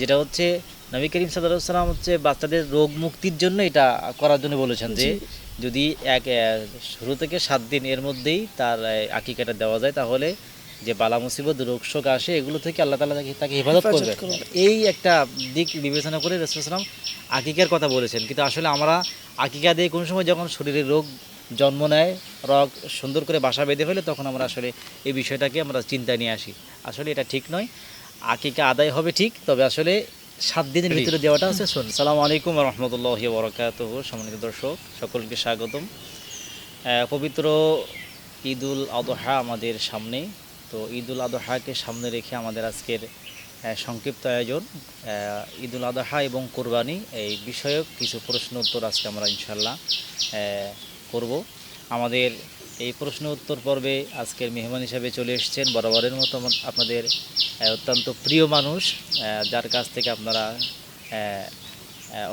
যেটা হচ্ছে নবী করিম সাল্লাম হচ্ছে বাচ্চাদের রোগ মুক্তির জন্য এটা করার জন্য বলেছেন যে যদি এক শুরু থেকে সাত দিন এর মধ্যেই তার আকিকাটা দেওয়া যায় তাহলে যে বালা মুসিবত রোগ শোক আসে এগুলো থেকে আল্লাহ তালা তাকে তাকে হেফাজত করবে। এই একটা দিক বিবেচনা করে রসুলাম আকিকার কথা বলেছেন। কিন্তু আসলে আমরা আকিকা দিয়ে কোনো সময় যখন শরীরে রোগ জন্ম নেয় রোগ সুন্দর করে বাসা বেঁধে ফেলে তখন আমরা আসলে এই বিষয়টাকে আমরা চিন্তায় নিয়ে আসি। আসলে এটা ঠিক নয়। আকিকা আদায় হবে ঠিক তবে আসলে সাত দিনের ভিতরে দেওয়াটা আছে শোন সালাম আলাইকুম রহমতুল্লাহ বরকাত সম্মানিত দর্শক সকলকে স্বাগতম। পবিত্র ঈদুল আদহা আমাদের সামনে। তো ঈদুল আদহাকে সামনে রেখে আমাদের আজকের সংক্ষিপ্ত আয়োজন। ঈদুল আদহা এবং কোরবানি এই বিষয়ক কিছু প্রশ্ন উত্তর আজকে আমরা ইনশাল্লাহ করব। আমাদের এই প্রশ্ন উত্তর পর্বে আজকের মেহমান হিসাবে চলে এসেছেন বরাবরের মতো আপনাদের অত্যন্ত প্রিয় মানুষ যার কাছ থেকে আপনারা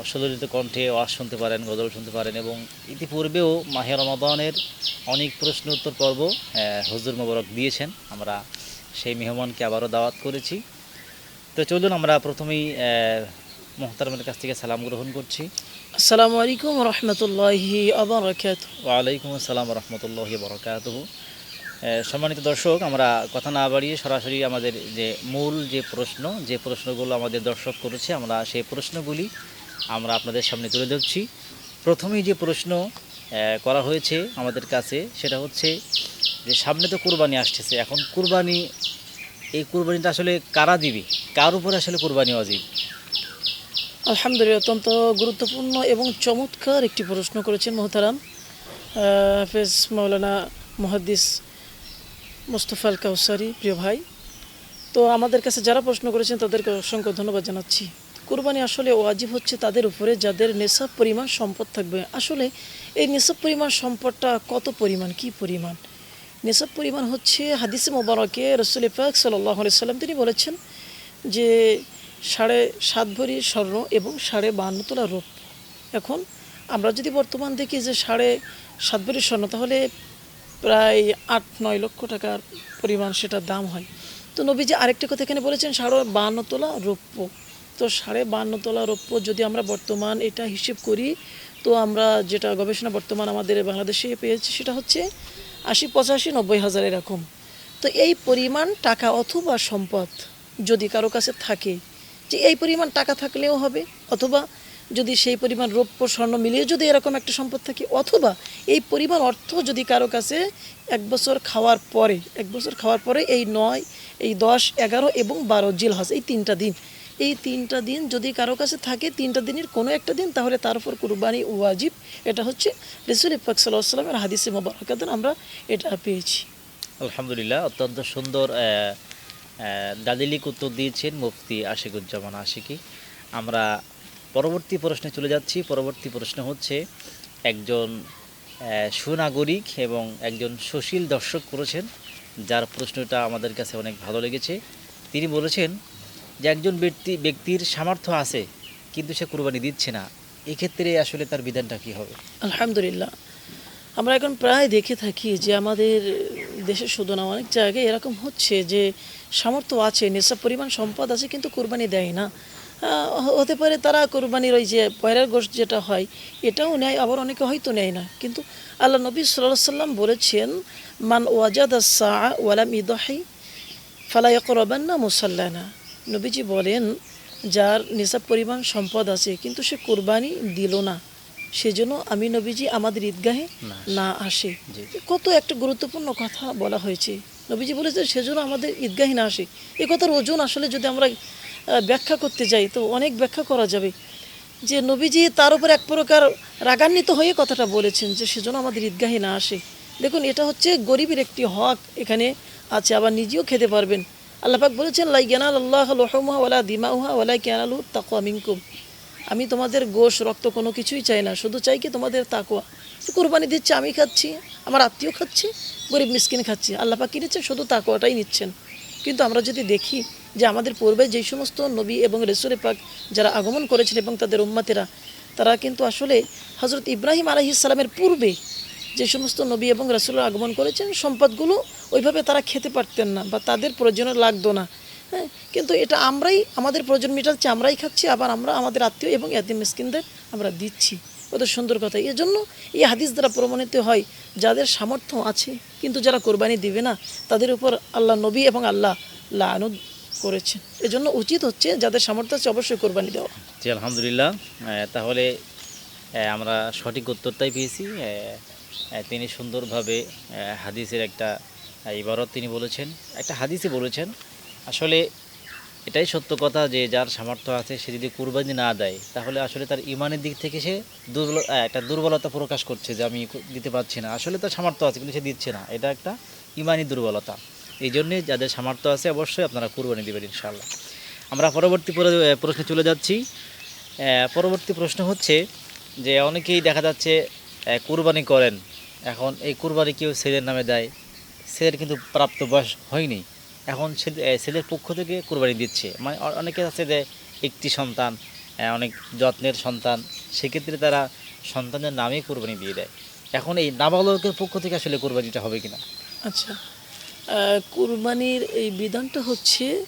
অসলিত কণ্ঠে ওয়াজ শুনতে পারেন, গজল শুনতে পারেন এবং ইতিপূর্বেও মাহে রমাদানের অনেক প্রশ্ন উত্তর পর্ব হুজুর মোবারক দিয়েছেন। আমরা সেই মেহমানকে আবারও দাওয়াত করেছি। তো চলুন আমরা প্রথমেই মোহতারমের কাছ থেকে সালাম গ্রহণ করছি। আসসালামু আলাইকুম রহমতুল্লাহি আবরাকাত। ওয়ালাইকুম আসসালাম রহমতুল্লাহ বরকাত সম্মানিত দর্শক আমরা কথা না বাড়িয়ে সরাসরি আমাদের যে মূল যে প্রশ্ন যে প্রশ্নগুলো আমাদের দর্শক করেছে আমরা সেই প্রশ্নগুলি আমরা আপনাদের সামনে তুলে ধরছি। প্রথমেই যে প্রশ্ন করা হয়েছে আমাদের কাছে সেটা হচ্ছে যে সামনে তো কুরবানি আসতেছে এখন কুরবানি এই কুরবানিটা আসলে কারা দিবে? কার উপরে আসলে কুরবানি অজীব আলহামদুলিল্লাহ, অত্যন্ত গুরুত্বপূর্ণ এবং চমৎকার একটি প্রশ্ন করেছেন মোহতারাম হাফেজ মৌলানা মহাদ্দিস মুস্তফা আল কাউসারি, প্রিয় ভাই। তো আমাদের কাছে যারা প্রশ্ন করেছেন, তাদেরকে অসংখ্য ধন্যবাদ জানাচ্ছি। কুরবানি আসলে ওয়াজিব হচ্ছে তাদের উপরে, যাদের নেশাব পরিমাণ সম্পদ থাকবে। আসলে এই নেশাব পরিমাণ সম্পদটা কত পরিমাণ, কি পরিমাণ? নেশাব পরিমাণ হচ্ছে হাদিসে মোবারকে রসুল ইফাক সাল্লাম তিনি বলেছেন যে সাড়ে সাত ভরি স্বর্ণ এবং সাড়ে বান্ন তোলা রৌপ্য। এখন আমরা যদি বর্তমান দেখি যে সাড়ে সাত ভরি স্বর্ণ, তাহলে প্রায় আট নয় লক্ষ টাকার পরিমাণ সেটার দাম হয়। তো নবীজি আরেকটি কথা এখানে বলেছেন, সাড়ে বান্ন তোলা রৌপ্য। তো সাড়ে বান্ন তোলা রৌপ্য যদি আমরা বর্তমান এটা হিসেব করি, তো আমরা যেটা গবেষণা বর্তমান আমাদের বাংলাদেশে পেয়েছি, সেটা হচ্ছে আশি পঁচাশি নব্বই হাজার এরকম। তো এই পরিমাণ টাকা অথবা সম্পদ যদি কারও কাছে থাকে যে এই পরিমাণ টাকা থাকলেও হবে, অথবা যদি সেই পরিমাণ রৌপ্য স্বর্ণ মিলিয়ে যদি এরকম একটা সম্পদ থাকে, অথবা এই পরিমাণ অর্থ যদি কারও কাছে এক বছর খাওয়ার পরে, এক বছর খাওয়ার পরে এই নয়, এই দশ, এগারো এবং বারো জিল হাস এই তিনটা দিন, এই তিনটা দিন যদি কারও কাছে থাকে, তিনটা দিনের কোনো একটা দিন, তাহলে তার উপর কুরবানি ওয়াজিব। এটা হচ্ছে রসুল ইফাক সাল্লাহ সাল্লামের হাদিসে মোবারকাত, আমরা এটা পেয়েছি। আলহামদুলিল্লাহ, অত্যন্ত সুন্দর দালিলিক উত্তর দিয়েছেন মুফতি আশিকুজ্জামান আশিকি। আমরা পরবর্তী প্রশ্নে চলে যাচ্ছি। পরবর্তী প্রশ্ন হচ্ছে, একজন সুনাগরিক এবং একজন সুশীল দর্শক করেছেন, যার প্রশ্নটা আমাদের কাছে অনেক ভালো লেগেছে। তিনি বলেছেন যে একজন ব্যক্তি, ব্যক্তির সামর্থ্য আছে, কিন্তু সে কুরবানি দিচ্ছে না। এক্ষেত্রে আসলে তার বিধানটা কী হবে? আলহামদুলিল্লাহ। আমরা এখন প্রায় দেখে থাকি যে আমাদের দেশে শুধু না অনেক জায়গায় এরকম হচ্ছে যে সামর্থ্য আছে নেশা পরিমাণ সম্পদ আছে কিন্তু কোরবানি দেয় না। হতে পারে তারা কোরবানির ওই যে পয়রার গোষ্ঠ যেটা হয়, এটাও নেয়, আবার অনেকে হয়তো নেয় না। কিন্তু আল্লাহ নবী সাল্লাহ সাল্লাম বলেছেন, মান ওয়াজাদ সা ওয়ালাম ইদহি ফালা ইকরাবান্না মুসাল্লানা। নবীজি বলেন, যার নিসাব পরিমাণ সম্পদ আছে, কিন্তু সে কোরবানি দিল না। সেজন্য আমি নবীজি আমাদের ঈদগাহে না আসে। কত একটা গুরুত্বপূর্ণ কথা বলা হয়েছে। নবীজি বলেছে সেজন্য আমাদের ঈদগাহে না আসে। এ কথার ওজন আসলে যদি আমরা ব্যাখ্যা করতে যাই তো অনেক ব্যাখ্যা করা যাবে। যে নবীজি তার উপর এক প্রকার রাগান্বিত হয়ে কথাটা বলেছেন যে সেজন্য আমাদের ঈদগাহে না আসে। দেখুন এটা হচ্ছে গরিবের একটি হক এখানে আছে আবার নিজেও খেতে পারবেন। আল্লাপাক বলেছেন লাই জ্ঞানাল আল্লাহ লোহমা ওয়ালা দিমাউহা ওয়ালা জ্ঞানালু তাকুয়া মিনকুম। আমি তোমাদের গোশ, রক্ত কোনো কিছুই চাই না, শুধু চাই কি তোমাদের তাকুয়া কোরবানি দিচ্ছে, আমি খাচ্ছি, আমার আত্মীয় খাচ্ছি, গরিব মিসকিন খাচ্ছে আল্লাপাক কি নিচ্ছেন শুধু তাকুয়াটাই নিচ্ছেন। কিন্তু আমরা যদি দেখি যে আমাদের পূর্বে যেই সমস্ত নবী এবং রেসুরে পাক যারা আগমন করেছেন এবং তাদের উম্মাতেরা, তারা কিন্তু আসলে হজরত ইব্রাহিম আলহিসাল্লামের পূর্বে যে সমস্ত নবী এবং রাসুলের আগমন করেছেন, সম্পদগুলো ওইভাবে তারা খেতে পারতেন না বা তাদের প্রয়োজনে লাগতো না। কিন্তু এটা আমরাই, আমাদের প্রয়োজন মেটাচ্ছি আমরাই খাচ্ছি, আবার আমরা আমাদের আত্মীয় এবং এতিম মিসকিনদের আমরা দিচ্ছি। কত সুন্দর কথা। জন্য এই হাদিস দ্বারা প্রমাণিত হয়, যাদের সামর্থ্য আছে, কিন্তু যারা কোরবানি দিবে না, তাদের উপর আল্লাহ নবী এবং আল্লাহ লানুদ করেছেন। এজন্য উচিত হচ্ছে, যাদের সামর্থ্য আছে অবশ্যই কোরবানি দেওয়া। জি, আলহামদুলিল্লাহ। তাহলে আমরা সঠিক উত্তরটাই পেয়েছি। তিনি সুন্দরভাবে হাদিসের একটা ইবারত তিনি বলেছেন। একটা হাদিসে বলেছেন। আসলে এটাই সত্য কথা যে যার সামর্থ্য আছে, সে যদি কুরবানি না দেয়, তাহলে আসলে তার ইমানের দিক থেকে সে দুর্বল একটা দুর্বলতা প্রকাশ করছে যে আমি দিতে পারছি না। আসলে তার সামর্থ্য আছে, কিন্তু সে দিচ্ছে না। এটা একটা ইমানি দুর্বলতা। এই জন্যে যাদের সামর্থ্য আছে, অবশ্যই আপনারা কুরবানি দেবেন, ইনশাআল্লাহ। আমরা পরবর্তী প্রশ্নে চলে যাচ্ছি। পরবর্তী প্রশ্ন হচ্ছে যে অনেকেই দেখা যাচ্ছে কুরবানি করেন। এখন এই কুরবানি কেউ ছেলের নামে দেয়। ছেলের কিন্তু প্রাপ্ত বয়স হয়নি। এখন ছেলে- ছেলের পক্ষ থেকে কুরবানি দিচ্ছে। মানে অনেকে আছে যে একটি সন্তান অনেক যত্নের সন্তান, সেক্ষেত্রে তারা সন্তানের নামেই কুরবানি দিয়ে দেয়। এখন এই নাবালকের পক্ষ থেকে আসলে কোরবানিটা হবে কিনা? আচ্ছা কুরবানির এই বিধানটা হচ্ছে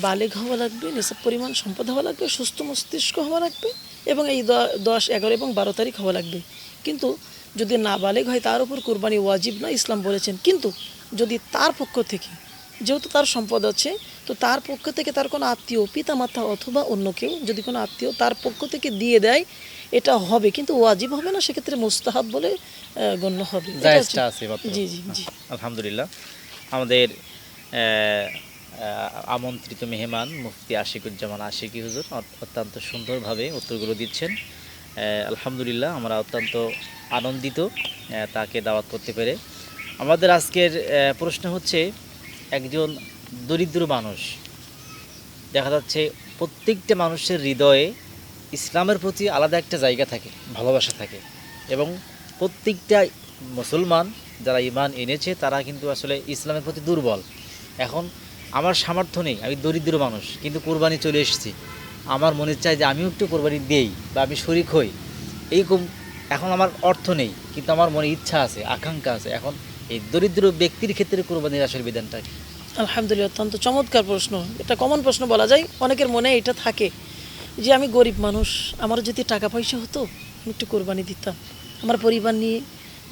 বালেগ হওয়া লাগবে, নিসাব পরিমাণ সম্পদ হওয়া লাগবে, সুস্থ মস্তিষ্ক হওয়া লাগবে, এবং এই দশ, এগারো এবং বারো তারিখ হওয়া লাগবে। কিন্তু যদি না বালেগ হয় তার উপর কুরবানি ওয়াজিব না ইসলাম বলেছেন। কিন্তু যদি তার পক্ষ থেকে যেহেতু তার সম্পদ আছে তো তার পক্ষ থেকে তার কোনো আত্মীয় পিতা মাতা অথবা অন্য কেউ যদি কোনো আত্মীয় তার পক্ষ থেকে দিয়ে দেয় এটা হবে। কিন্তু ওয়াজিব হবে না সেক্ষেত্রে মুস্তাহাব বলে গণ্য হবে। জি জি জি। আলহামদুলিল্লাহ। আমাদের আমন্ত্রিত মেহমান মুফতি আশিকুজ্জামান আশিকি হুজুর অত- অত্যন্ত সুন্দরভাবে উত্তরগুলো দিচ্ছেন। আলহামদুলিল্লাহ, আমরা অত্যন্ত আনন্দিত তাকে দাওয়াত করতে পেরে। আমাদের আজকের প্রশ্ন হচ্ছে, একজন দরিদ্র মানুষ, দেখা যাচ্ছে প্রত্যেকটা মানুষের হৃদয়ে ইসলামের প্রতি আলাদা একটা জায়গা থাকে, ভালোবাসা থাকে এবং প্রত্যেকটা মুসলমান যারা ইমান এনেছে, তারা কিন্তু আসলে ইসলামের প্রতি দুর্বল। এখন আমার সামর্থ্য নেই, আমি দরিদ্র মানুষ, কিন্তু কোরবানি চলে এসেছি। আমার মনে চায় যে আমিও একটু কোরবানি দেই বা আমি শরিক হই। এইরকম এখন আমার অর্থ নেই, কিন্তু আমার মনে ইচ্ছা আছে, আকাঙ্ক্ষা আছে। এখন এই দরিদ্র ব্যক্তির ক্ষেত্রে কোরবানির আসলে বিধানটা? আলহামদুলিল্লাহ, অত্যন্ত চমৎকার প্রশ্ন। এটা কমন প্রশ্ন বলা যায়, অনেকের মনে এটা থাকে যে আমি গরিব মানুষ, আমার যদি টাকা পয়সা হতো, আমি একটু কোরবানি দিতাম। আমার পরিবার নিয়ে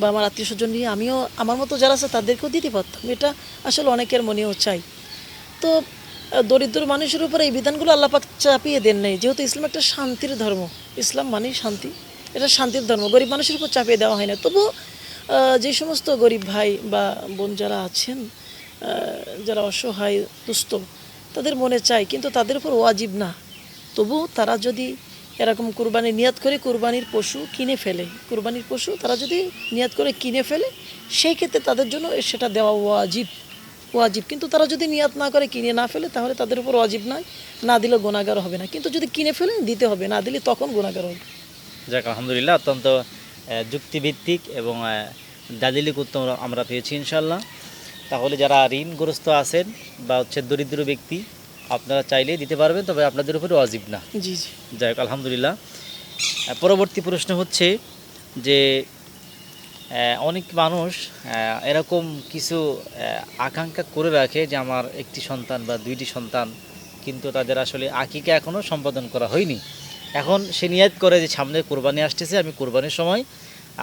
বা আমার আত্মীয় স্বজন নিয়ে আমিও, আমার মতো যারা আছে তাদেরকেও দিতে পারতাম। এটা আসলে অনেকের মনেও চাই। তো দরিদ্র মানুষের উপরে এই বিধানগুলো আল্লাপাক চাপিয়ে দেন নাই। যেহেতু ইসলাম একটা শান্তির ধর্ম। ইসলাম মানেই শান্তি। এটা শান্তির ধর্ম। গরিব মানুষের উপর চাপিয়ে দেওয়া হয় না। তবু যে সমস্ত গরিব ভাই বা বোন যারা আছেন যারা অসহায়, দুস্থ, তাদের মনে চায়, কিন্তু তাদের উপর ওয়াজিব না। তবু তারা যদি এরকম কুরবানি নিয়াত করে কুরবানির পশু কিনে ফেলে, কুরবানির পশু তারা যদি নিয়াত করে কিনে ফেলে, সেই ক্ষেত্রে তাদের জন্য সেটা দেওয়া ওয়াজিব। ওয়াজিব। কিন্তু তারা যদি নিয়াত না করে কিনে না ফেলে তাহলে তাদের উপর ওয়াজিব নয় না দিলে গুণাগার হবে না। কিন্তু যদি কিনে ফেলে দিতে হবে। না দিলে তখন গুণাগার হবে। যাক আলহামদুলিল্লাহ অত্যন্ত যুক্তিভিত্তিক এবং দালিলিক উত্তম আমরা পেয়েছি ইনশাল্লাহ তাহলে যারা ঋণগ্রস্ত আছেন বা হচ্ছে দরিদ্র ব্যক্তি আপনারা চাইলে দিতে পারবেন তবে আপনাদের উপরে অজীব না। জি জি। যাই হোক আলহামদুলিল্লাহ পরবর্তী প্রশ্ন হচ্ছে যে অনেক মানুষ এরকম কিছু আকাঙ্ক্ষা করে রাখে যে আমার একটি সন্তান বা দুইটি সন্তান, কিন্তু তাদের আসলে আকিকা এখনও সম্পাদন করা হয়নি। এখন সে নিয়াত করে যে সামনে কোরবানি আসতেছে, আমি কোরবানির সময়,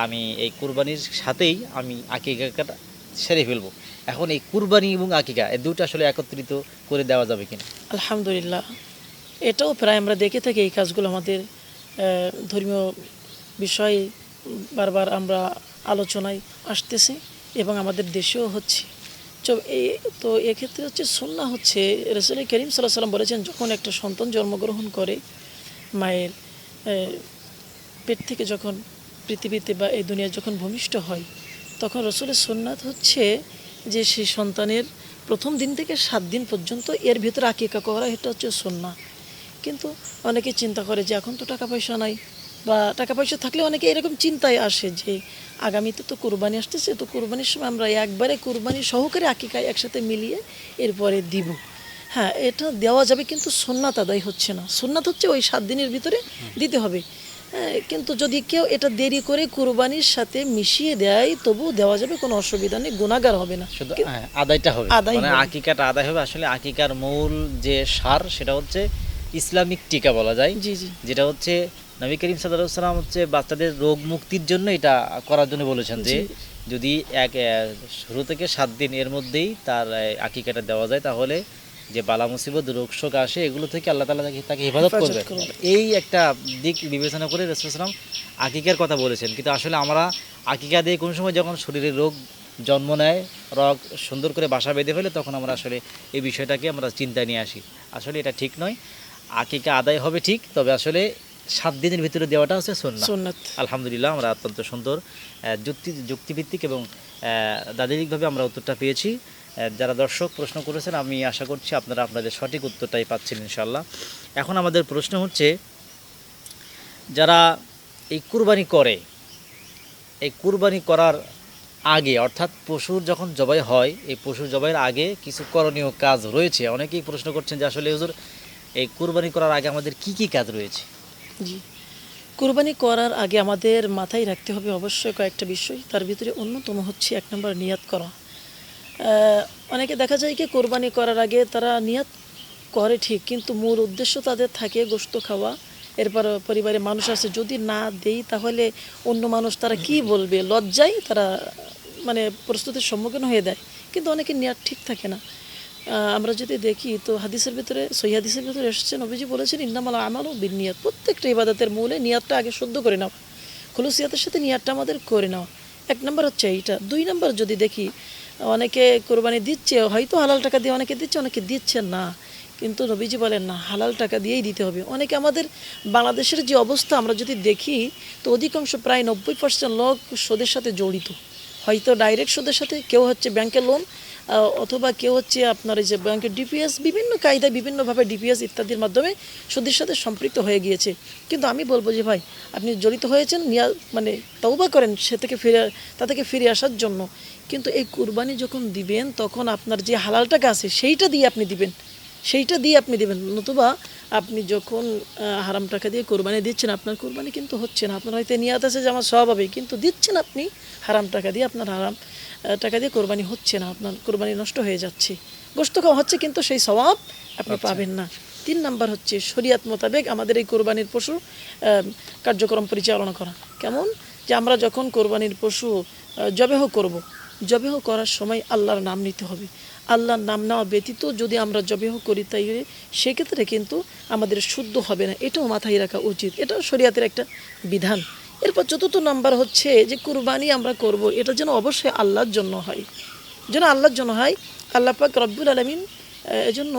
আমি এই কোরবানির সাথেই আমি আকিকাটা সেরে ফেলব। এখন এই কুরবানি এবং আকিকা, এই দুটো আসলে একত্রিত করে দেওয়া যাবে কিনা? আলহামদুলিল্লাহ। এটাও প্রায় আমরা দেখে থাকি এই কাজগুলো আমাদের ধর্মীয় বিষয়ে বারবার আমরা আলোচনায় আসতেছি এবং আমাদের দেশেও হচ্ছে। তো এক্ষেত্রে হচ্ছে সন্না হচ্ছে, রসুল করিম সাল্লাহ সাল্লাম বলেছেন, যখন একটা সন্তান জন্মগ্রহণ করে মায়ের পেট থেকে যখন পৃথিবীতে বা এই দুনিয়া যখন ভূমিষ্ঠ হয়, তখন রসুলের সোননাথ হচ্ছে যে সেই সন্তানের প্রথম দিন থেকে সাত দিন পর্যন্ত এর ভিতরে আকিকা করা, এটা হচ্ছে সন্না কিন্তু অনেকে চিন্তা করে যে এখন তো টাকা পয়সা নাই, বা টাকা পয়সা থাকলে অনেকে এরকম চিন্তায় আসে যে আগামীতে তো কোরবানি আসতেছে তো কোরবানির সময় আমরা একবারে কোরবানি সহকারে আকিকায় একসাথে মিলিয়ে এরপরে দিব। হ্যাঁ এটা দেওয়া যাবে কিন্তু সোননাথ আদায় হচ্ছে না। সোননাথ হচ্ছে ওই সাত দিনের ভিতরে দিতে হবে। হ্যাঁ, কিন্তু যদি কেউ এটা দেরি করে কুরবানির সাথে মিশিয়ে দেয় তবু দেওয়া যাবে কোনো অসুবিধা নেই গুণাগার হবে না। শুধু হ্যাঁ, আদায়টা হবে। আদায় মানে আকিকাটা আদায় হবে। আসলে আকিকার মূল যে সার সেটা হচ্ছে ইসলামিক টিকা বলা যায়। জি জি। যেটা হচ্ছে নবী করিম সাল্লাম হচ্ছে বাচ্চাদের রোগ মুক্তির জন্য এটা করার জন্য বলেছেন যে যদি এক শুরু থেকে সাত দিন এর মধ্যেই তার আকিকাটা দেওয়া যায় তাহলে যে বালা মুসিবত রোগ শোক আসে এগুলো থেকে আল্লাহ তালা তাকে তাকে হেফাজত করবে। এই একটা দিক বিবেচনা করে রসুলাম আকিকার কথা বলেছেন। কিন্তু আসলে আমরা আকিকা দিয়ে কোনো সময় যখন শরীরে রোগ জন্ম নেয় রোগ সুন্দর করে বাসা বেঁধে ফেলে তখন আমরা আসলে এই বিষয়টাকে আমরা চিন্তায় নিয়ে আসি। আসলে এটা ঠিক নয়। আকিকা আদায় হবে ঠিক তবে আসলে সাত দিনের ভিতরে দেওয়াটা হচ্ছে সুন্নাত। আলহামদুলিল্লাহ আমরা অত্যন্ত সুন্দর যুক্তি যুক্তিভিত্তিক এবং আহ, দাদিরিকভাবে আমরা উত্তরটা পেয়েছি। যারা দর্শক প্রশ্ন করেছেন আমি আশা করছি আপনারা আপনাদের সঠিক উত্তরটাই পাচ্ছেন ইনশাল্লাহ এখন আমাদের প্রশ্ন হচ্ছে যারা এই কুরবানি করে এই কুরবানি করার আগে অর্থাৎ পশুর যখন জবাই হয় এই পশুর জবাইয়ের আগে কিছু করণীয় কাজ রয়েছে। অনেকেই প্রশ্ন করছেন যে আসলে হুজুর এই কুরবানি করার আগে আমাদের কি কি কাজ রয়েছে? জি। কুরবানি করার আগে আমাদের মাথায় রাখতে হবে অবশ্যই কয়েকটা বিষয়। তার ভিতরে অন্যতম হচ্ছে এক নম্বর নিয়াত করা। অনেকে দেখা যায় কি কোরবানি করার আগে তারা নিয়াত করে ঠিক, কিন্তু মূল উদ্দেশ্য তাদের থাকে গোস্ত খাওয়া। এরপর পরিবারে মানুষ আছে, যদি না দেই তাহলে অন্য মানুষ তারা কি বলবে? লজ্জায় তারা মানে প্রস্তুতির সম্মুখীন হয়ে দেয়। কিন্তু অনেকে নিয়াত ঠিক থাকে না। আমরা যদি দেখি, তো হাদিসের ভিতরে, সহি হাদিসের ভিতরে এসেছে নবীজি বলেছেন, ইন্নামাল আমালও বিন নিয়াত প্রত্যেকটা ইবাদতের মূলে নিয়াতটা আগে শুদ্ধ করে নাও। খুলুসিয়াতের সাথে নিয়াতটা আমাদের করে নেওয়া এক নম্বর হচ্ছে এইটা। দুই নম্বর যদি দেখি, অনেকে কোরবানি দিচ্ছে, হয়তো হালাল টাকা দিয়ে অনেকে দিচ্ছে অনেকে দিচ্ছে না। কিন্তু নবীজি বলেন, না, হালাল টাকা দিয়েই দিতে হবে। অনেকে আমাদের বাংলাদেশের যে অবস্থা আমরা যদি দেখি, তো অধিকাংশ প্রায় নব্বই পার্সেন্ট লোক সোদের সাথে জড়িত। হয়তো ডাইরেক্ট সুদের সাথে কেউ হচ্ছে ব্যাংকের লোন অথবা কেউ হচ্ছে আপনার এই যে ব্যাংকের ডিপিএস বিভিন্ন কায়দায় বিভিন্নভাবে ডিপিএস ইত্যাদির মাধ্যমে সুদের সাথে সম্পৃক্ত হয়ে গিয়েছে। কিন্তু আমি বলব যে ভাই, আপনি জড়িত হয়েছেন, নিয়া মানে তওবা করেন সে থেকে ফিরে, তা থেকে ফিরে আসার জন্য। কিন্তু এই কুরবানি যখন দিবেন, তখন আপনার যে হালাল টাকা আছে, সেইটা দিয়ে আপনি দিবেন। সেইটা দিয়ে আপনি দেবেন। নতুবা আপনি যখন হারাম টাকা দিয়ে কোরবানি দিচ্ছেন আপনার কোরবানি কিন্তু হচ্ছে না। আপনার হয়তো নিয়াত আছে যে আমার সব হবে কিন্তু দিচ্ছেন আপনি হারাম টাকা দিয়ে আপনার হারাম টাকা দিয়ে কোরবানি হচ্ছে না আপনার কোরবানি নষ্ট হয়ে যাচ্ছে। গোস্ত খাওয়া হচ্ছে কিন্তু সেই স্বভাব আপনি পাবেন না। তিন নাম্বার হচ্ছে শরিয়াত মোতাবেক আমাদের এই কোরবানির পশু কার্যক্রম পরিচালনা করা। কেমন? যে আমরা যখন কোরবানির পশু জবেহ করব জবেহ করার সময় আল্লাহর নাম নিতে হবে। আল্লাহর নাম নেওয়া ব্যতীত যদি আমরা জবেহ করি তাই সেক্ষেত্রে কিন্তু আমাদের শুদ্ধ হবে না। এটাও মাথায় রাখা উচিত। এটাও শরিয়াতের একটা বিধান। এরপর চতুর্থ নাম্বার হচ্ছে যে কুরবানি আমরা করব, এটা যেন অবশ্যই আল্লাহর জন্য হয়। যেন আল্লাহর জন্য হয়। আল্লাহ পাক রব্বুল আলমিন এজন্য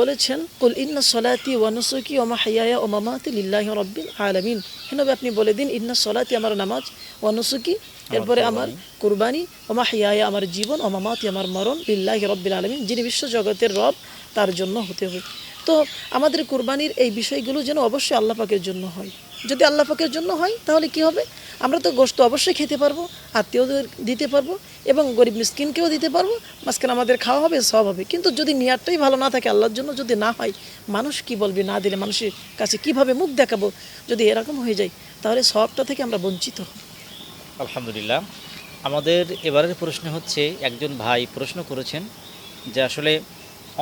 বলেছেন, কুল ইন্না সলাতি ওয়ানুসুকি ওমা হাইয়া ও মামাতি লিল্লাহি রব্বিল আলামিন। হেনবে আপনি বলে দিন, ইন্না সলাতি আমার নামাজ ওয়ানুসুকি এরপরে আমার কুরবানি ওমা হাইয়া আমার জীবন ও মামাতি আমার মরণ লিল্লাহি রব্বিল আলামিন। যিনি বিশ্ব জগতের রব তার জন্য হতে হবে। তো আমাদের কুরবানির এই বিষয়গুলো যেন অবশ্যই আল্লাহ পাকের জন্য হয়। যদি আল্লাহ পাকের জন্য হয় তাহলে কি হবে? আমরা তো গোস্ত অবশ্যই খেতে পারব আত্মীয়দের দিতে পারব এবং গরিব মিসকিনকেও দিতে পারব। মাঝখানে আমাদের খাওয়া হবে সব হবে। কিন্তু যদি নিয়ারটাই ভালো না থাকে আল্লাহর জন্য যদি না হয় মানুষ কি বলবে? না দিলে মানুষের কাছে কীভাবে মুখ দেখাবো? যদি এরকম হয়ে যায় তাহলে সবটা থেকে আমরা বঞ্চিত হব। আলহামদুলিল্লাহ। আমাদের এবারের প্রশ্ন হচ্ছে, একজন ভাই প্রশ্ন করেছেন যে আসলে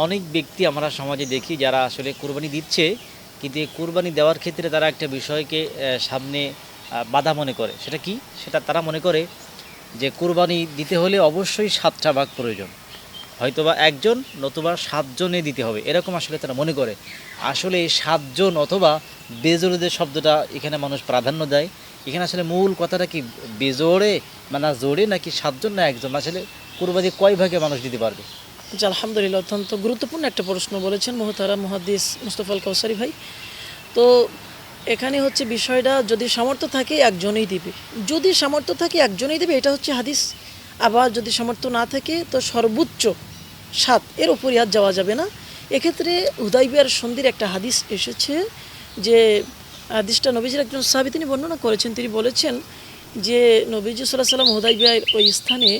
অনেক ব্যক্তি আমরা সমাজে দেখি যারা আসলে কোরবানি দিচ্ছে, কিন্তু এই কুরবানি দেওয়ার ক্ষেত্রে তারা একটা বিষয়কে সামনে বাধা মনে করে। সেটা কি? সেটা তারা মনে করে যে কোরবানি দিতে হলে অবশ্যই সাতটা ভাগ প্রয়োজন। হয়তোবা একজন নতুবা সাতজনে দিতে হবে, এরকম আসলে তারা মনে করে। আসলে এই সাতজন অথবা বেজোড়েদের শব্দটা এখানে মানুষ প্রাধান্য দেয়। এখানে আসলে মূল কথাটা কি, বেজোড়ে মানে জোরে নাকি সাতজন না একজন? আসলে কুরবানি কয় ভাগে মানুষ দিতে পারবে? জি, আলহামদুলিল্লাহ, অত্যন্ত গুরুত্বপূর্ণ একটা প্রশ্ন বলেছেন মোহতারা মহাদিস মুস্তফাল কাউসারি ভাই। তো এখানে হচ্ছে বিষয়টা, যদি সামর্থ্য থাকে একজনেই দিবে। যদি সামর্থ্য থাকে একজনেই দেবে, এটা হচ্ছে হাদিস। আবার যদি সামর্থ্য না থাকে, তো সর্বোচ্চ সাত। এর উপরে আর যাওয়া যাবে না। এক্ষেত্রে হুদাইবিয়ার সন্ধির একটা হাদিস এসেছে যে হাদিসটা নবীজির একজন সাহাবি তিনি বর্ণনা করেছেন। তিনি বলেছেন যে নবীজি সাল্লাহ সাল্লাম হুদাইবিয়ার ওই স্থানে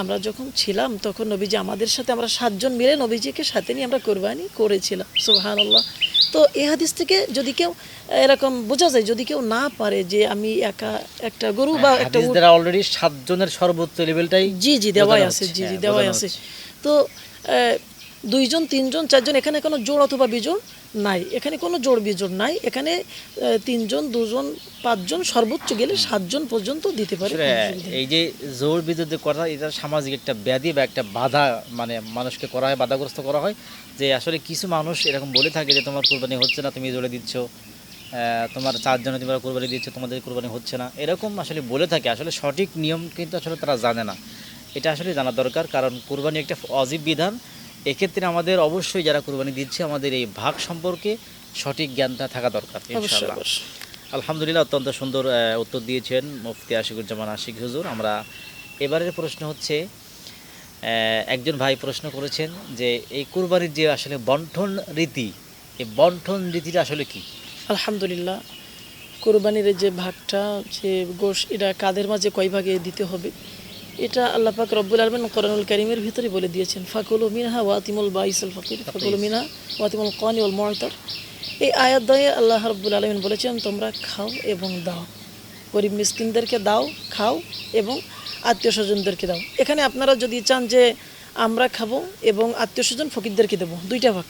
আমরা যখন ছিলাম তখন নবীজি আমাদের সাথে আমরা সাতজন মিলে নবীজিকে সাথে নিয়ে আমরা কোরবানি করেছিলাম। সুবহান আল্লাহ তো এই হাদিস থেকে যদি কেউ এরকম বোঝা যায় যদি কেউ না পারে যে আমি একা একটা গরু বা একটা উট দ্বারা অলরেডি সাতজনের সর্বোচ্চ লেভেলটাই জি জি দেওয়াই আছে জি জি হ্যাঁ, দেওয়াই আছে। তো দুইজন তিনজন চারজন এখানে কোনো জোড় অথবা বিজোড় নাই। এখানে কোনো জোড় বিজোড় নাই। এখানে তিনজন দুজন পাঁচজন সর্বোচ্চ গেলে সাতজন পর্যন্ত দিতে পারে। এই যে জোর বিদ্যুৎ কথা এটা সামাজিক একটা ব্যাধি বা একটা বাধা মানে মানুষকে করা হয় বাধাগ্রস্ত করা হয় যে আসলে কিছু মানুষ এরকম বলে থাকে যে তোমার কোরবানি হচ্ছে না তুমি জোরে দিচ্ছ। আহ, তোমার চারজনে তোমরা কোরবানি দিচ্ছ তোমাদের কোরবানি হচ্ছে না। এরকম আসলে বলে থাকে। আসলে সঠিক নিয়ম কিন্তু আসলে তারা জানে না। এটা আসলে জানা দরকার কারণ কোরবানি একটা অজীব বিধান। এক্ষেত্রে আমাদের অবশ্যই যারা কোরবানি দিচ্ছে আমাদের এই ভাগ সম্পর্কে সঠিক জ্ঞানটা থাকা দরকার ইনশাআল্লাহ। আলহামদুলিল্লাহ অত্যন্ত সুন্দর উত্তর দিয়েছেন মুফতি আশিকুজ্জামান আশিক হুজুর। আমরা এবারের প্রশ্ন হচ্ছে আহ, একজন ভাই প্রশ্ন করেছেন যে এই কুরবানির যে আসলে বন্ঠন রীতি এই বন্ঠন রীতিটা আসলে কি? আলহামদুলিল্লাহ কোরবানির যে ভাগটা যে গোশ এটা কাদের মাঝে কয় ভাগে দিতে হবে? এটা আল্লাহ পাক রব্বুল আলমিন কোরআনুল করিমের ভিতরে বলে দিয়েছেন ফাকুল মিনহা ওয়াতিমুল বাইসুল ফকির। ফাকুল মিনহা ওয়াতিমুল কানি ওল ময়তর এই আয়াত দয়ে আল্লাহ রব্বুল আলমিন বলেছেন তোমরা খাও এবং দাও। গরিব মিসকিনদেরকে দাও খাও এবং আত্মীয় স্বজনদেরকে দাও। এখানে আপনারা যদি চান যে আমরা খাব এবং আত্মীয় স্বজন ফকিরদেরকে দেবো দুইটা ভাগ।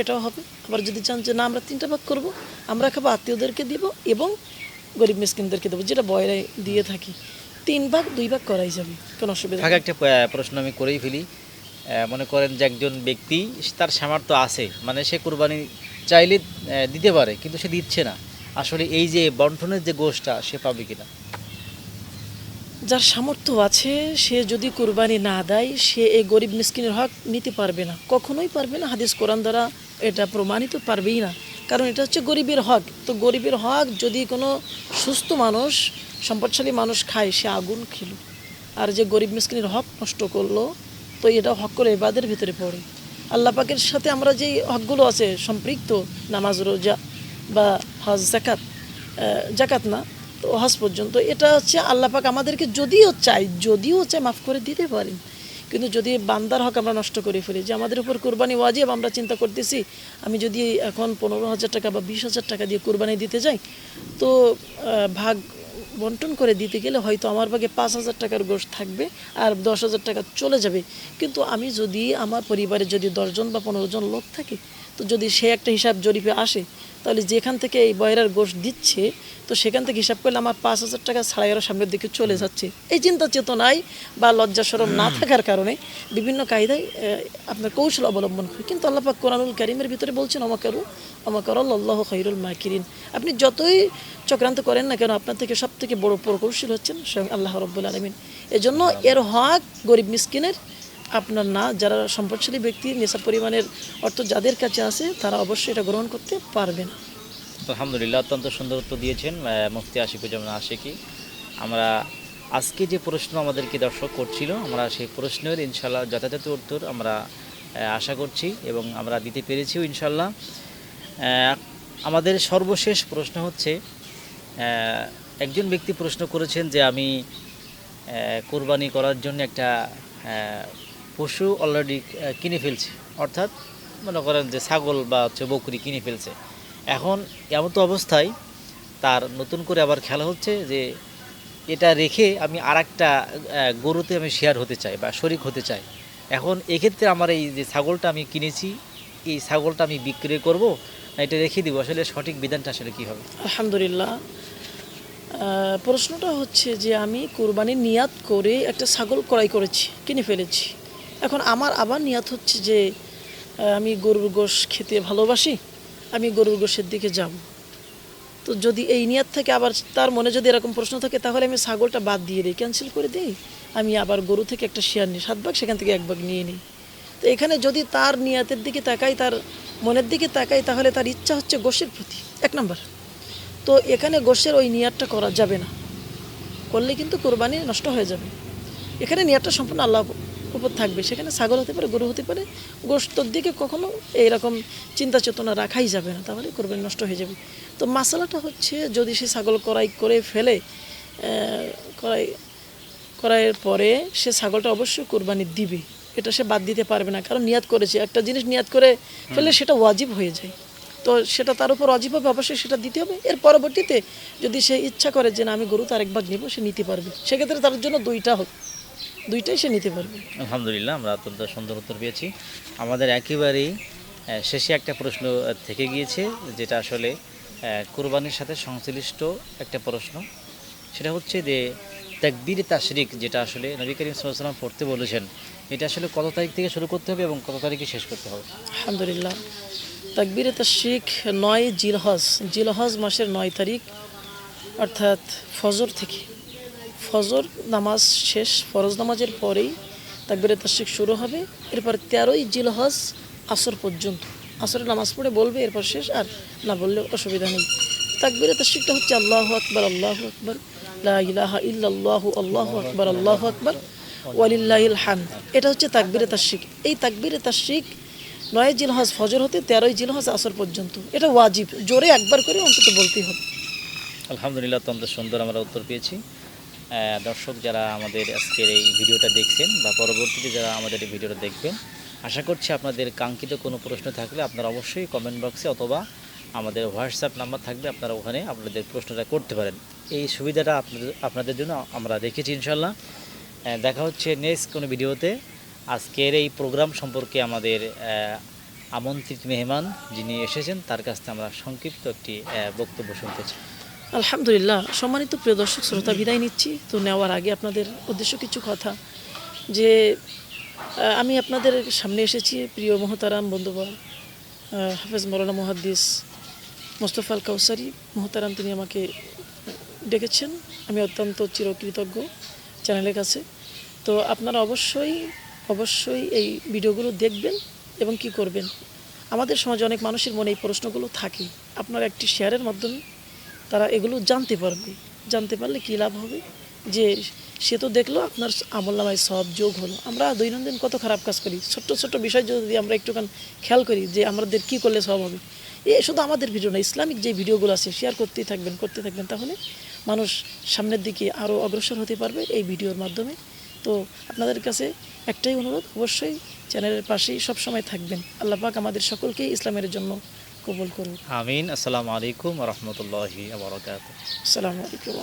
এটাও হবে। আবার যদি চান যে না আমরা তিনটা ভাগ করব। আমরা খাব আত্মীয়দেরকে দিব এবং গরিব মিসকিনদেরকে দেবো যেটা বয়রাই দিয়ে থাকি। তিন ভাগ দুই ভাগ করাই যাবে। কোনো অসুবিধা থাকে একটা প্রশ্ন আমি করেই ফেলি। মনে করেন যে একজন ব্যক্তি তার সামর্থ্য আছে। মানে সে কুরবানি চাইলে দিতে পারে কিন্তু সে দিচ্ছে না। আসলে এই যে বন্ঠনের যে গোষ্ঠটা সে পাবে কিনা? যার সামর্থ্য আছে সে যদি কোরবানি না দেয় সে এই গরিব মিসকিনের হক নিতে পারবে না। কখনোই পারবে না। হাদিস কোরআন দ্বারা এটা প্রমাণিত পারবেই না। কারণ এটা হচ্ছে গরিবের হক। তো গরিবের হক যদি কোনো সুস্থ মানুষ সম্পদশালী মানুষ খায়, সে আগুন খেল। আর যে গরিব মিসকিনের হক নষ্ট করল, তো এটা হক করে এবাদের ভিতরে পড়ে। আল্লাহ পাকের সাথে আমরা যেই হকগুলো আছে, সম্পৃক্ত, নামাজ, রোজা বা হজ জাকাত জাকাত না, তো হজ পর্যন্ত, এটা হচ্ছে আল্লাহ পাক আমাদেরকে যদিও চাই যদিও চাই মাফ করে দিতে পারেন। কিন্তু যদি বান্দার হক আমরা নষ্ট করে ফেলি, যে আমাদের উপর কোরবানি ওয়াজিব, আমরা চিন্তা করতেছি, আমি যদি এখন পনেরো হাজার টাকা বা বিশ হাজার টাকা দিয়ে কোরবানি দিতে যাই, তো ভাগ বন্টন করে দিতে গেলে হয়তো আমার ভাগে পাঁচ হাজার টাকার গোশ থাকবে আর দশ হাজার টাকা চলে যাবে। কিন্তু আমি যদি আমার পরিবারে যদি দশজন বা পনেরো জন লোক থাকে, তো যদি সে একটা হিসাব জরিপে আসে তাহলে যেখান থেকে এই বয়রার গোশ দিচ্ছে তো সেখান থেকে হিসাব করলে আমার পাঁচ হাজার টাকা ছাড়াই আরও সামনের দিকে চলে যাচ্ছে। এই চিন্তা চেতনায় বা লজ্জা সরম না থাকার কারণে বিভিন্ন কায়দায় আপনার কৌশল অবলম্বন করে। কিন্তু আল্লাপাক কোরআনুল কারিমের ভিতরে বলছেন আমাকারু আমাকারল আল্লাহ খৈরুল মাকিরিন। আপনি যতই চক্রান্ত করেন না কেন আপনার থেকে সব থেকে বড় প্রকৌশল হচ্ছেন স্বয়ং আল্লাহ রব্বুল আলমিন। এজন্য এর হক গরিব মিসকিনের আপনার না, যারা সম্পদশালী ব্যক্তি নেশা পরিমাণের অর্থ যাদের কাছে আছে, তারা অবশ্যই এটা গ্রহণ করতে পারবেন আলহামদুলিল্লাহ, অত্যন্ত সুন্দর উত্তর দিয়েছেন মুফতি আশিকুজ্জামান আশিকি। আমরা আজকে যে প্রশ্ন আমাদেরকে দর্শক করছিল, আমরা সেই প্রশ্নের ইনশাল্লাহ যথাযথ উত্তর আমরা আশা করছি এবং আমরা দিতে পেরেছিও ইনশাল্লাহ আমাদের সর্বশেষ প্রশ্ন হচ্ছে একজন ব্যক্তি প্রশ্ন করেছেন যে আমি কোরবানি করার জন্য একটা পশু অলরেডি কিনে ফেলছে। অর্থাৎ মনে করেন যে ছাগল বা হচ্ছে বকরি কিনে ফেলছে। এখন এমন তো অবস্থায় তার নতুন করে আবার খেলা হচ্ছে যে এটা রেখে আমি আর একটা গরুতে আমি শেয়ার হতে চাই বা শরিক হতে চাই। এখন এক্ষেত্রে আমার এই যে ছাগলটা আমি কিনেছি, এই ছাগলটা আমি বিক্রি করব, না এটা রেখে দিব? আসলে সঠিক বিধানটা আসলে কী হবে? আলহামদুলিল্লাহ। প্রশ্নটা হচ্ছে যে আমি কোরবানি নিয়াত করে একটা ছাগল ক্রয় করেছি, কিনে ফেলেছি। এখন আমার আবার নিয়াত হচ্ছে যে আমি গরুর গোশ খেতে ভালোবাসি, আমি গরুর গোশের দিকে যাব। তো যদি এই নিয়াত থেকে আবার তার মনে যদি এরকম প্রশ্ন থাকে, তাহলে আমি ছাগলটা বাদ দিয়ে দিই ক্যান্সেল করে দিই। আমি আবার গরু থেকে একটা শেয়ার নিই, সাত ভাগ, সেখান থেকে এক ভাগ নিয়ে নিই। তো এখানে যদি তার নিয়াতের দিকে তাকাই, তার মনের দিকে তাকাই, তাহলে তার ইচ্ছা হচ্ছে গোশের প্রতি। এক নম্বর। তো এখানে গোশের ওই নিয়াতটা করা যাবে না। করলে কিন্তু কোরবানি নষ্ট হয়ে যাবে। এখানে নিয়াতটা সম্পূর্ণ আল্লাহ উপর থাকবে। সেখানে ছাগল হতে পারে, গরু হতে পারে গোস্তর দিকে কখনো এইরকম চিন্তা চেতনা রাখাই যাবে না, তাহলে কোরবানি নষ্ট হয়ে যাবে। তো মশালাটা হচ্ছে যদি সে ছাগল করাই করে ফেলে করাই করাইয়ের পরে সে ছাগলটা অবশ্যই কোরবানি দিবে। এটা সে বাদ দিতে পারবে না, কারণ নিয়াত করেছে। একটা জিনিস নিয়াত করে ফেলে সেটা ওয়াজিব হয়ে যায়। তো সেটা তার উপর অজীব হবে, অবশ্যই সেটা দিতে হবে। এর পরবর্তীতে যদি সে ইচ্ছা করে যে না, আমি গরু তার এক ভাগ নেব, সে নিতে পারবে। সেক্ষেত্রে তার জন্য দুইটা হোক দুইটাই সে নিতে পারবে। আলহামদুলিল্লাহ আমরা অত্যন্ত সুন্দর উত্তর পেয়েছি। আমাদের একেবারেই শেষে একটা প্রশ্ন থেকে গিয়েছে যেটা আসলে কোরবানির সাথে সংশ্লিষ্ট একটা প্রশ্ন। সেটা হচ্ছে যে তাকবীর তাশরিক যেটা আসলে নবী করিম সাল্লাম পড়তে বলেছেন এটা আসলে কত তারিখ থেকে শুরু করতে হবে এবং কত তারিখে শেষ করতে হবে? আলহামদুলিল্লাহ। তাকবিরে শিখ নয় জিলহজ। জিলহজ মাসের নয় তারিখ অর্থাৎ ফজর থেকে। ফজর নামাজ শেষ, ফরজ নামাজের পরেই তাকবিরে শিখ শুরু হবে। এরপর তেরোই জিলহজ আসর পর্যন্ত। আসরের নামাজ পড়ে বলবে, এরপর শেষ, আর না বললে অসুবিধা নেই। তাকবিরে শিখটা হচ্ছে আল্লাহ আকবর আল্লাহ আকবর, লা ইলাহা ইল্লাল্লাহু, আল্লাহু আকবর আল্লাহু আকবর, ওয়ালিল্লাহিল হান এটা হচ্ছে তাকবিরে শিখ এই তাকবিরে শিখ নয় জিলহজ ফজর হতে তেরোই জিলহজ আসর পর্যন্ত। এটা ওয়াজিব। জোরে একবার করে অন্তত বলতেই হবে। আলহামদুলিল্লাহ অত্যন্ত সুন্দর আমরা উত্তর পেয়েছি। দর্শক যারা আমাদের আজকের এই ভিডিওটা দেখছেন বা পরবর্তীতে যারা আমাদের এই ভিডিওটা দেখবেন, আশা করছি আপনাদের কাঙ্ক্ষিত কোনো প্রশ্ন থাকলে আপনারা অবশ্যই কমেন্ট বক্সে অথবা আমাদের হোয়াটসঅ্যাপ নাম্বার থাকবে আপনারা ওখানে আপনাদের প্রশ্নটা করতে পারেন। এই সুবিধাটা আপনাদের আপনাদের জন্য আমরা রেখেছি ইনশাল্লাহ দেখা হচ্ছে নেক্সট কোনো ভিডিওতে। আজকের এই প্রোগ্রাম সম্পর্কে আমাদের আমন্ত্রিত মেহমান যিনি এসেছেন, তার কাছ থেকে আমরা সংক্ষিপ্ত একটি বক্তব্য শুনতে চাই। আলহামদুলিল্লাহ, সম্মানিত প্রিয় দর্শক, শ্রোতা, বিদায় নিচ্ছি। তো নেওয়ার আগে আপনাদের উদ্দেশ্য কিছু কথা, যে আমি আপনাদের সামনে এসেছি, প্রিয় মহতারাম বন্ধুবর হাফেজ মৌলানা মুহাদ্দিস মোস্তফা আল কাউসারি মহতারাম, তিনি আমাকে ডেকেছেন। আমি অত্যন্ত চিরকৃতজ্ঞ চ্যানেলের কাছে। তো আপনারা অবশ্যই অবশ্যই এই ভিডিওগুলো দেখবেন এবং কি করবেন। আমাদের সমাজে অনেক মানুষের মনে এই প্রশ্নগুলো থাকে। আপনার একটি শেয়ারের মাধ্যমে তারা এগুলো জানতে পারবে। জানতে পারলে কী লাভ হবে? যে সে তো দেখল আপনার আমল্লামায় সব যোগ হলো। আমরা দৈনন্দিন কত খারাপ কাজ করি। ছোট্ট ছোট্ট বিষয় যদি আমরা একটুখান খেয়াল করি যে আমাদের কী করলে সব হবে। এ শুধু আমাদের ভিডিও না, ইসলামিক যে ভিডিওগুলো আছে শেয়ার করতেই থাকবেন করতে থাকবেন। তাহলে মানুষ সামনের দিকে আরও অগ্রসর হতে পারবে এই ভিডিওর মাধ্যমে। তো আপনাদের কাছে একটাই অনুরোধ, অবশ্যই চ্যানেলের পাশেই সবসময় থাকবেন। আল্লাহ পাক আমাদের সকলকেই ইসলামের জন্য কবুল করুন আমিন আসসালামু আলাইকুম রহমতুল্লাহি আবরকাত আসসালামু আলাইকুম